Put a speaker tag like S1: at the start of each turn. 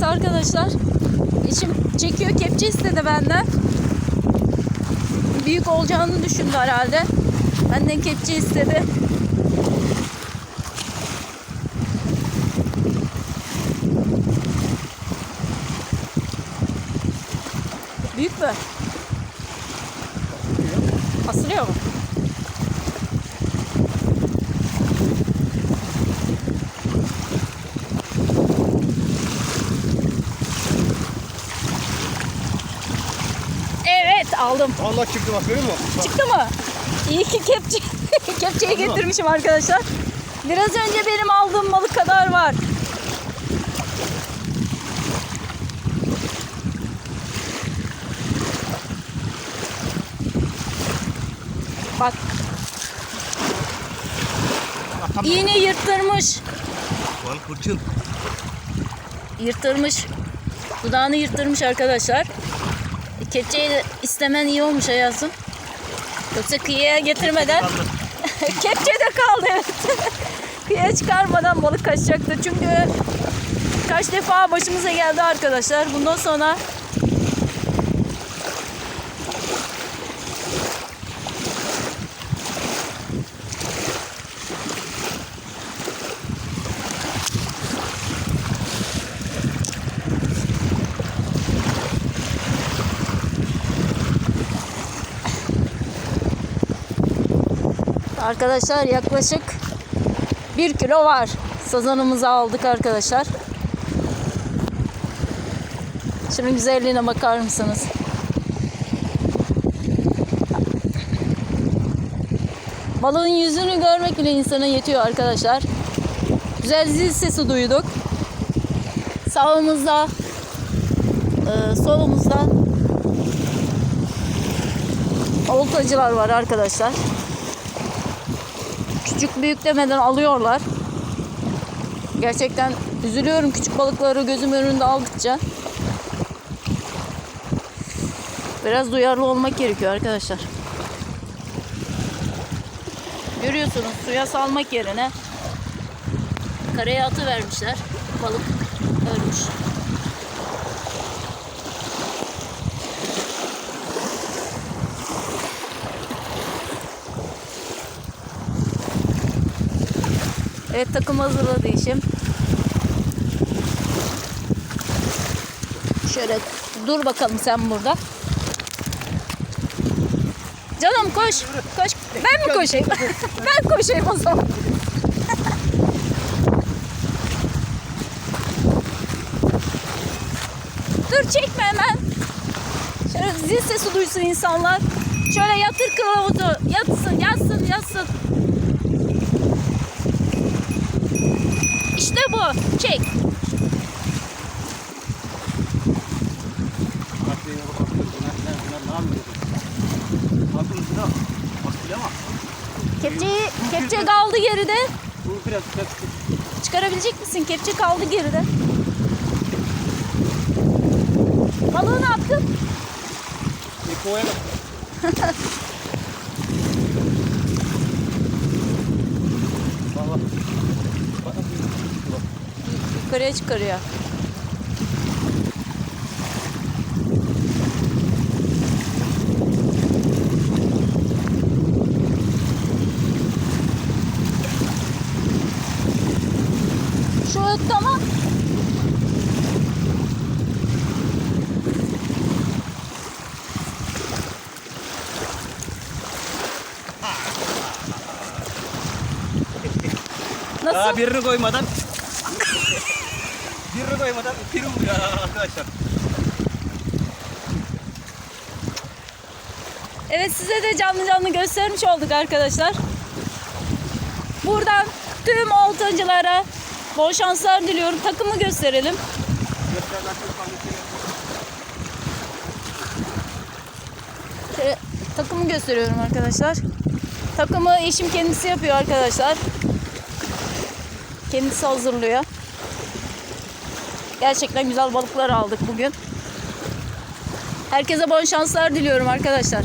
S1: Evet arkadaşlar. Eşim çekiyor kepçe istedi benden. Büyük olacağını düşündü herhalde. Benden kepçe istedi. Büyük mü? Asılıyor mu? Evet aldım.
S2: Allah çıktı bak görüyor musun? Bak,
S1: Çıktı mı? İyi ki kepçe, kepçeyi getirmişim arkadaşlar. Biraz önce benim aldığım balık kadar var. Bak iğne yırttırmış.
S2: Balık hırçın.
S1: Yırttırmış. Dudağını yırttırmış arkadaşlar. Kepçeyi de istemen iyi olmuş Ayaz'ım. Yoksa kıyıya getirmeden. Kepçe de kaldı evet. Kıyıya çıkarmadan balık kaçacaktı. Çünkü kaç defa başımıza geldi arkadaşlar. Bundan sonra Arkadaşlar yaklaşık 1 kilo var. Sazanımızı aldık arkadaşlar. Şunun güzelliğine bakar mısınız? Balığın yüzünü görmek bile insana yetiyor arkadaşlar. Güzel zil sesi duyduk. Sağımızda, e, solumuzda oltacılar var arkadaşlar. Küçük büyük demeden alıyorlar. Gerçekten üzülüyorum küçük balıkları gözüm önünde aldıkça. Biraz duyarlı olmak gerekiyor arkadaşlar. Görüyorsunuz suya salmak yerine karaya atı vermişler. Balık ölmüş. Evet takım hazırladı işim. Şöyle dur bakalım sen burada. Canım koş. Koş. Ben mi koşayım? ben koşayım o zaman. dur çekme hemen. Şöyle zil sesi duysun insanlar. Şöyle yatır kılavuzu. Yatsın, yatsın, yatsın. İşte bu. Çek.
S2: Bak, yine bak, bak, bunlar- bunlar- bunlar ne yapıyor? Bakın şuna. Bak bile ama.
S1: Kepçeyi, kepçe kaldı geride.
S2: Bu
S1: Çıkarabilecek misin? Kepçe kaldı geride. Balığı ne yaptın?
S2: kovaya bak. Bak bak. Bak, bak.
S1: Yukarıya çıkarıyor. Şu öttü ama Nasıl?
S2: Daha birini koymadan birini koymadan piri vuruyor arkadaşlar.
S1: Evet size de canlı canlı göstermiş olduk arkadaşlar. Buradan tüm oltacılara bol şanslar diliyorum. Takımı gösterelim. Şöyle takımı gösteriyorum arkadaşlar. Takımı eşim kendisi yapıyor arkadaşlar. Kendisi hazırlıyor. Gerçekten güzel balıklar aldık bugün. Herkese bol şanslar diliyorum arkadaşlar.